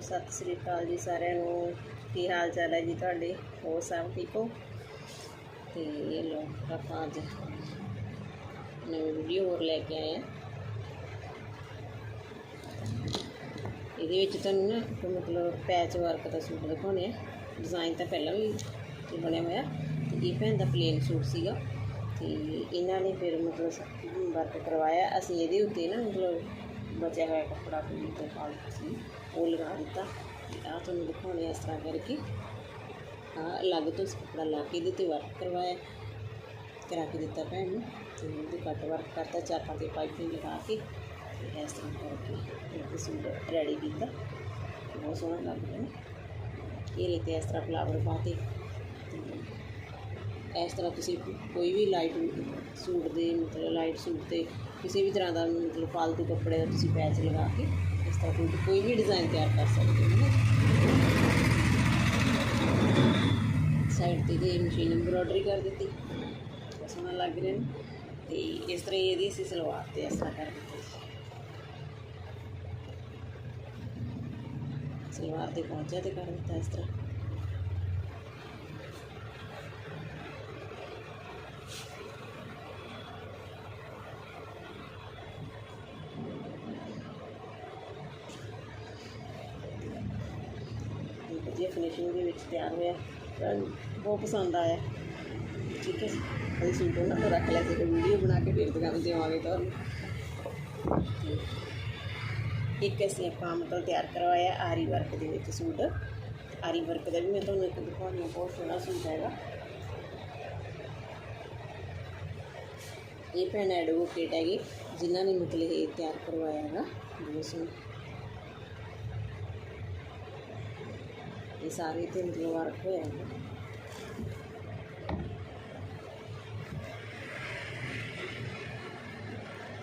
ਸਤਿ ਸ੍ਰੀ ਅਕਾਲ ਜੀ ਸਾਰਿਆਂ ਨੂੰ। ਕੀ ਹਾਲ ਚਾਲ ਹੈ ਜੀ ਤੁਹਾਡੇ? ਹੋਰ ਸਭ ਠੀਕ ਹੋ? ਤੇ ਇਹ ਲੋ ਆਪਾਂ ਅੱਜ ਨਵੀਂ ਵੀਡੀਓ ਹੋਰ ਲੈ ਕੇ ਆਏ ਆ ਇਹਦੇ ਵਿੱਚ ਤੁਹਾਨੂੰ ਨਾ ਮਤਲਬ ਪੈਚ ਵਰਕ ਦਾ ਸੂਟ ਦਿਖਾਉਣੇ ਆ। ਡਿਜ਼ਾਈਨ ਤਾਂ ਪਹਿਲਾਂ ਵੀ ਬਣਿਆ ਹੋਇਆ। ਤੇ ਇਹ ਭੈਣ ਦਾ ਪਲੇਨ ਸੂਟ ਸੀਗਾ। ਤੇ ਇਹਨਾਂ ਨੇ ਫਿਰ ਮਤਲਬ ਵਰਕ ਕਰਵਾਇਆ। ਅਸੀਂ ਇਹਦੇ ਉੱਤੇ ਨਾ ਮਤਲਬ ਬਚਿਆ ਹੋਇਆ ਕੱਪੜਾ ਕੋਈ ਤੇ ਫਾਲਤੂ ਸੀ। ਉਹ ਲਗਾ ਦਿੱਤਾ ਤੇ ਆਹ ਤੁਹਾਨੂੰ ਦਿਖਾਉਣੇ ਇਸ ਤਰ੍ਹਾਂ ਕਰਕੇ। ਆ ਅਲੱਗ ਤੋਂ ਕੱਪੜਾ ਲਾ ਕੇ ਇਹਦੇ ਤੇ ਵਰਕ ਕਰਵਾਇਆ, ਕਰਾ ਕੇ ਦਿੱਤਾ ਭੈਣ ਨੂੰ ਤੇ ਉਹਦੇ ਕੱਟ ਵਰਕ ਕਰਤਾ ਚਾਕਾਂ ਤੇ ਪਾਈਪਿੰਗ ਲਗਾ ਕੇ ਤੇ ਇਸ ਤਰ੍ਹਾਂ ਕਰਕੇ ਇਹ ਸੂਟ ਰੈਡੀ ਕੀਤਾ। ਬਹੁਤ ਸੋਹਣਾ ਲੱਗ ਰਿਹਾ ਨਾ। ਇਹ ਤੇ ਇਸ ਤਰ੍ਹਾਂ ਫਲਾਵਰ ਪਾ ਕੇ ਤੇ ਇਸ ਤਰ੍ਹਾਂ ਤੁਸੀਂ ਕੋਈ ਵੀ ਲਾਈਟ ਸੂਟ ਦੇ, ਮਤਲਬ ਲਾਈਟ ਸੂਟ ਤੇ ਕਿਸੇ ਵੀ ਤਰ੍ਹਾਂ ਦਾ ਮਤਲਬ ਫਾਲਤੂ ਕੱਪੜੇ ਦਾ ਤੁਸੀਂ ਪੈਚ ਲਗਾ ਕੇ ਇਸ ਤਰ੍ਹਾਂ ਤੁਸੀਂ ਕੋਈ ਵੀ ਡਿਜ਼ਾਈਨ ਤਿਆਰ ਕਰ ਸਕਦੇ ਹੋ ਨਾ ਸਾਈਡ ਤੇ ਦੀ ਮਸ਼ੀਨ ਐਮਬ੍ਰੋਇਡਰੀ ਕਰ ਦਿੱਤੀ। ਬਹੁਤ ਸੋਹਣਾ ਲੱਗ ਰਿਹਾ ਨਾ। ਤੇ ਇਸ ਤਰ੍ਹਾਂ ਇਹਦੀ ਅਸੀਂ ਸਲਵਾਰ ਤੇ ਇਸ ਤਰ੍ਹਾਂ ਕਰ ਦਿੱਤੀ। ਸਲਵਾਰ ਤੇ ਪਹੁੰਚਿਆ ਤੇ ਕਰ ਦਿੱਤਾ ਇਸ ਤਰ੍ਹਾਂ ਤੇ ਵਧੀਆ ਫਿਨਿਸ਼ਿੰਗ ਦੇ ਵਿੱਚ ਤਿਆਰ ਹੋਇਆ। ਬਹੁਤ ਪਸੰਦ ਆਇਆ। ਠੀਕ ਹੈ ਅਸੀਂ ਸੂਟ ਉਹਨਾਂ ਤੋਂ ਰੱਖ ਲਿਆ ਸੀ ਵੀਡੀਓ ਬਣਾ ਕੇ ਫਿਰ ਦੁਕਾਨ ਤੇ ਆਵਾਂਗੇ ਤੁਹਾਨੂੰ ਇੱਕ ਅਸੀਂ ਆਪਾਂ ਮਤਲਬ ਤਿਆਰ ਕਰਵਾਇਆ ਆਰੀ ਵਰਕ ਦੇ ਵਿੱਚ ਸੂਟ। ਆਰੀ ਵਰਕ ਦਾ ਵੀ ਮੈਂ ਤੁਹਾਨੂੰ ਇੱਕ ਦਿਖਾਉਣੀ ਬਹੁਤ ਸੋਹਣਾ ਸੂਟ ਹੈਗਾ। ਇਹ ਭੈਣ ਐਡਵੋਕੇਟ ਹੈਗੇ ਜਿਨ੍ਹਾਂ ਨੇ ਮਤਲਬ ਇਹ ਤਿਆਰ ਕਰਵਾਇਆ ਹੈਗਾ। ਬਹੁਤ ਸੋਹਣਾ। ਇਹ ਸਾਰੇ ਤੇ ਮਤਲਬ ਵਰਕ ਹੋਇਆ ਹੈ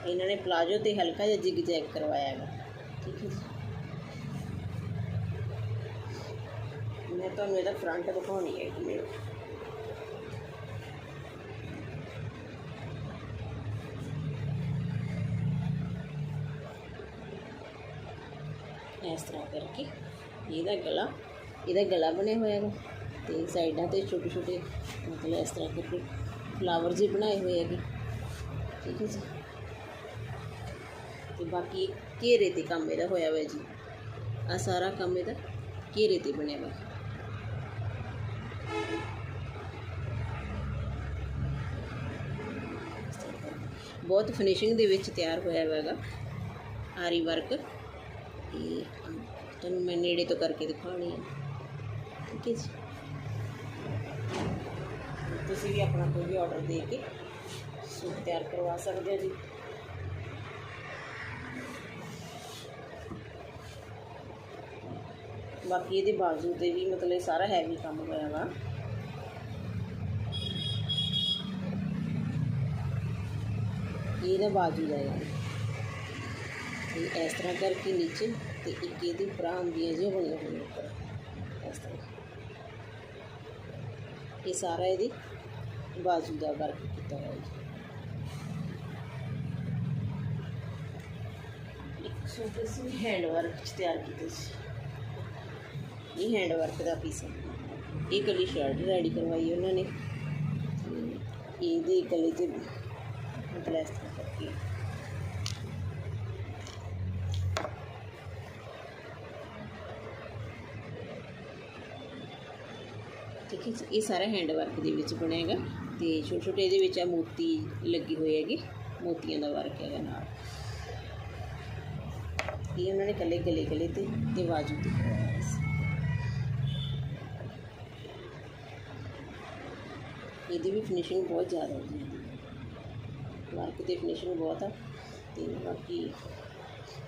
ਇਹਨਾਂ ਨੇ ਪਲਾਜੋ ਤੇ ਹਲਕਾ ਜਿਹਾ ਜਿਗ ਜੈਗ ਕਰਵਾਇਆ ਹੈਗਾ। ਠੀਕ ਹੈ ਜੀ। ਮੈਂ ਤੁਹਾਨੂੰ ਇਹਦਾ ਫਰੰਟ ਦਿਖਾਉਣੀ ਹੈ ਜੀ ਮੇਰੇ ਇਸ ਤਰ੍ਹਾਂ ਕਰਕੇ ਇਹਦਾ ਗਲਾ ਇਹਦਾ ਗਲਾ ਬਣਿਆ ਹੋਇਆ ਹੈ ਤੇ ਸਾਈਡਾਂ ਤੇ ਛੋਟੇ ਛੋਟੇ ਮਤਲਬ ਇਸ ਤਰ੍ਹਾਂ ਕਰਕੇ ਫਲਾਵਰ ਜਿਹੇ ਬਣਾਏ ਹੋਏ ਹੈਗੇ। ਠੀਕ ਹੈ ਜੀ। ਤੇ ਬਾਕੀ ਘੇਰੇ ਤੇ ਕੰਮ ਇਹਦਾ ਹੋਇਆ ਹੋਇਆ ਜੀ। ਆ ਸਾਰਾ ਕੰਮ ਇਹਦਾ ਘੇਰੇ ਤੇ ਬਣਿਆ ਹੋਇਆ ਬਹੁਤ ਫਿਨਿਸ਼ਿੰਗ ਦੇ ਵਿੱਚ ਤਿਆਰ ਹੋਇਆ ਹੋਇਆ ਆਰੀ ਵਰਕ ਇਹ ਤੁਹਾਨੂੰ ਮੈਂ ਨੇੜੇ ਤੋਂ ਕਰਕੇ ਦਿਖਾਉਣੀ ਹੈ ਠੀਕ ਹੈ ਜੀ। ਤੁਸੀਂ ਵੀ ਆਪਣਾ ਕੋਈ ਵੀ ਆਰਡਰ ਦੇ ਕੇ ਸੂਟ ਤਿਆਰ ਕਰਵਾ ਸਕਦੇ ਹੋ ਜੀ। ਬਾਕੀ ਇਹਦੇ ਬਾਜ਼ੂ ਤੇ ਵੀ ਮਤਲਬ ਸਾਰਾ ਹੈਵੀ ਕੰਮ ਹੋਇਆ ਵਾ। ਇਹਦਾ ਬਾਜ਼ੂ ਦਾ ਹੈ। ਤੇ ਇਸ ਤਰ੍ਹਾਂ ਕਰਕੇ ਨੀਚੇ ਤੇ ਇੱਕ ਇਹਦੀ ਭਰਾ ਹੁੰਦੀਆਂ ਜਿਹੀਆਂ ਬਣੀਆਂ ਹੋਈਆਂ ਉੱਪਰ। ਇਸ ਤਰ੍ਹਾਂ। ਇਹ ਸਾਰਾ ਇਹਦੀ ਬਾਜ਼ੂ ਦਾ ਵਰਕ ਕੀਤਾ ਹੋਇਆ ਜੀ। ਇੱਕ ਸੂਟ ਅਸੀਂ ਹੈਂਡ ਵਰਕ 'ਚ ਤਿਆਰ ਕੀਤਾ ਸੀ। ਇਹ ਹੈਂਡ ਵਰਕ ਦਾ ਪੀਸ ਹੈ। ਇਹ ਗਲੀ ਸ਼ਰਟ ਰੈਡੀ ਕਰਵਾਈ ਉਹਨਾਂ ਨੇ। ਇਹਦੇ ਗਲੇ ਤੇ ਮਤਲਬ ਕਰਕੇ ਠੀਕ ਇਹ ਸਾਰਾ ਹੈਂਡ ਵਰਕ ਦੇ ਵਿੱਚ ਬਣਿਆ ਹੈਗਾ ਤੇ ਛੋਟੇ ਛੋਟੇ ਇਹਦੇ ਵਿੱਚ ਆ ਮੋਤੀ ਲੱਗੀ ਹੋਈ ਹੈਗੀ, ਮੋਤੀਆਂ ਦਾ ਵਰਕ ਹੈਗਾ ਨਾਲ। ਇਹ ਉਹਨਾਂ ਨੇ ਕੱਲੇ ਗਲੇ ਗਲੇ ਤੇ ਤੇ ਬਾਜੂ ਤੇ ਇਹਦੀ ਵੀ ਫਿਨਿਸ਼ਿੰਗ ਬਹੁਤ ਜ਼ਿਆਦਾ ਹੁੰਦੀ ਹੈ। ਵਰਕ ਦੀ ਫਿਨਿਸ਼ਿੰਗ ਬਹੁਤ ਆ ਤੇ ਬਾਕੀ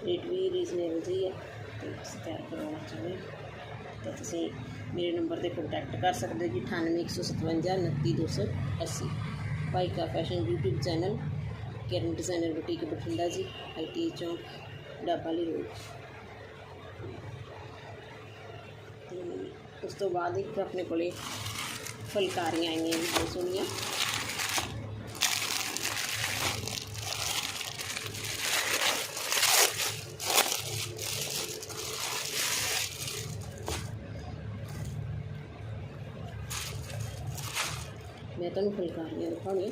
ਰੇਟ ਵੀ ਰੀਜ਼ਨੇਬਲ ਜਿਹੀ ਆ ਤੇ ਤੁਸੀਂ ਤਿਆਰ ਕਰਵਾਉਣਾ ਚਾਹੁੰਦੇ ਹੋ ਤਾਂ ਤੁਸੀਂ ਮੇਰੇ ਨੰਬਰ ਤੇ ਕੰਟੈਕਟ ਕਰ ਸਕਦੇ ਹੋ ਜੀ 9815 29280 ਭਾਈ ਕਾ fashion YouTube channel Kiran designer boutique Bathinda G IT Chowk, ਡਾਬਾਲੀ road ਤੇ ਉਸ ਤੋਂ ਬਾਅਦ ਇੱਕ ਆਪਣੇ ਕੋਲੇ ਫੁਲਕਾਰੀਆਂ ਆਈਆਂ ਵੀ ਬਹੁਤ ਸੋਹਣੀਆਂ। ਮੈਂ ਤੁਹਾਨੂੰ ਫੁਲਕਾਰੀਆਂ ਦਿਖਾਉਣੀਆਂ।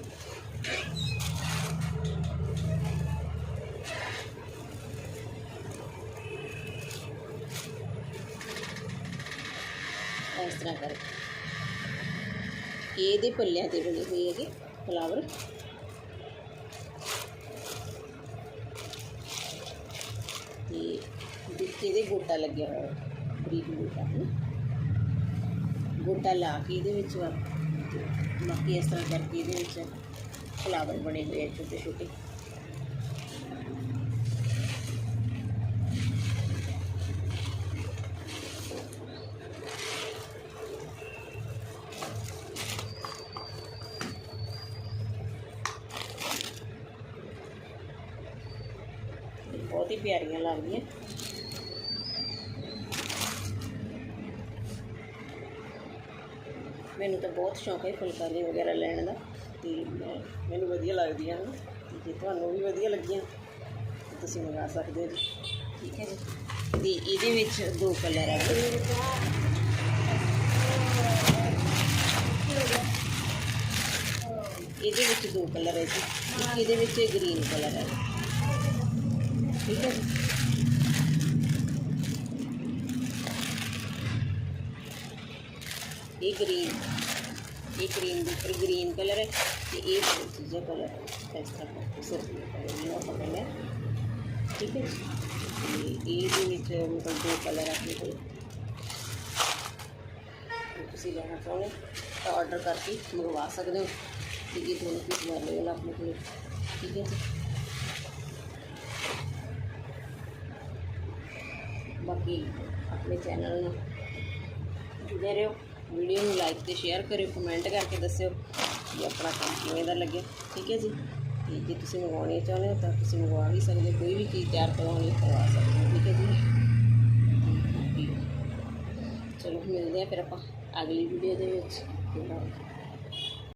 ਇਸ ਤਰ੍ਹਾਂ ਕਰਕੇ। ਇਹਦੇ ਪੱਲਿਆਂ ਤੇ ਬਣੇ ਹੋਏ ਹੈਗੇ ਫਲਾਵਰ। ਤੇ ਇਹਦੇ ਗੋਟਾ ਲੱਗਿਆ ਹੋਇਆ, ਬਰੀਕ ਗੋਟਾ ਹੈ ਗੋਟਾ ਲਾ ਕੇ ਇਹਦੇ ਵਿੱਚ ਵਾ ਬਾਕੀ ਇਸ ਤਰ੍ਹਾਂ ਕਰਕੇ ਇਹਦੇ ਵਿੱਚ ਫਲਾਵਰ ਬਣੇ ਹੋਏ ਆ ਛੋਟੇ ਛੋਟੇ ਬਹੁਤ ਹੀ ਪਿਆਰੀਆਂ ਲੱਗਦੀਆਂ ਮੈਨੂੰ ਤਾਂ ਬਹੁਤ ਸ਼ੌਂਕ ਹੈ ਫੁਲਕਾਰੀ ਵਗੈਰਾ ਲੈਣ ਦਾ। ਤੇ ਮੈਂ, ਮੈਨੂੰ ਵਧੀਆ ਲੱਗਦੀਆਂ ਹਨ ਜੇ ਤੁਹਾਨੂੰ ਵੀ ਵਧੀਆ ਲੱਗੀਆਂ। ਤੁਸੀਂ ਮੰਗਾ ਸਕਦੇ ਹੋ ਜੀ। ਠੀਕ ਹੈ ਜੀ। ਤੇ ਇਹਦੇ ਵਿੱਚ ਦੋ ਕਲਰ ਆ ਇਹਦੇ ਵਿੱਚ ਦੋ ਕਲਰ ਹੈ ਜੀ। ਇੱਕ ਇਹਦੇ ਵਿੱਚ ਗ੍ਰੀਨ ਕਲਰ ਹੈ ਠੀਕ ਹੈ ਜੀ। ਇਹ ਗ੍ਰੀਨ ਇਹ ਕਰੀਮ ਦੇ ਉੱਪਰ ਗ੍ਰੀਨ ਕਲਰ ਹੈ ਤੇ ਇਹ ਦੂਜਾ ਕਲਰ ਹੈ ਇਸ ਤਰ੍ਹਾਂ ਦਾ ਸਰਦੀ ਦਾ ਕਲਰ ਇਹ ਆਪਾਂ ਕਹਿੰਦੇ ਹਾਂ। ਠੀਕ ਹੈ ਜੀ ਤੇ ਇਹਦੇ ਵਿੱਚ ਮਤਲਬ ਦੋ ਕਲਰ ਆਪਣੇ ਕੋਲ ਜੇ ਤੁਸੀਂ ਲੈਣਾ ਚਾਹੁੰਦੇ ਹੋ ਤਾਂ ਆਰਡਰ ਕਰਕੇ ਮੰਗਵਾ ਸਕਦੇ ਹੋ ਤੇ ਇਹ ਵੀਡੀਓ ਨੂੰ ਲਾਈਕ ਤੇ ਸ਼ੇਅਰ ਕਰਿਓ ਕਮੈਂਟ ਕਰਕੇ ਦੱਸਿਓ ਕਿ ਆਪਣਾ ਕੰਮ ਕਿਵੇਂ ਦਾ ਲੱਗਿਆ ਠੀਕ ਹੈ ਜੀ? ਤੇ ਜੇ ਤੁਸੀਂ ਮੰਗਵਾਉਣੀ ਚਾਹੁੰਦੇ ਹੋ ਤਾਂ ਤੁਸੀਂ ਮੰਗਵਾ ਵੀ ਸਕਦੇ ਕੋਈ ਵੀ ਚੀਜ਼ ਤਿਆਰ ਕਰਵਾਉਣੀ ਹੈ ਕਰਵਾ ਸਕਦੇ ਹੋ। ਠੀਕ ਹੈ ਜੀ? ਚਲੋ, ਮਿਲਦੇ ਆ ਫਿਰ ਆਪਾਂ ਅਗਲੀ ਵੀਡੀਓ ਦੇ ਵਿੱਚ।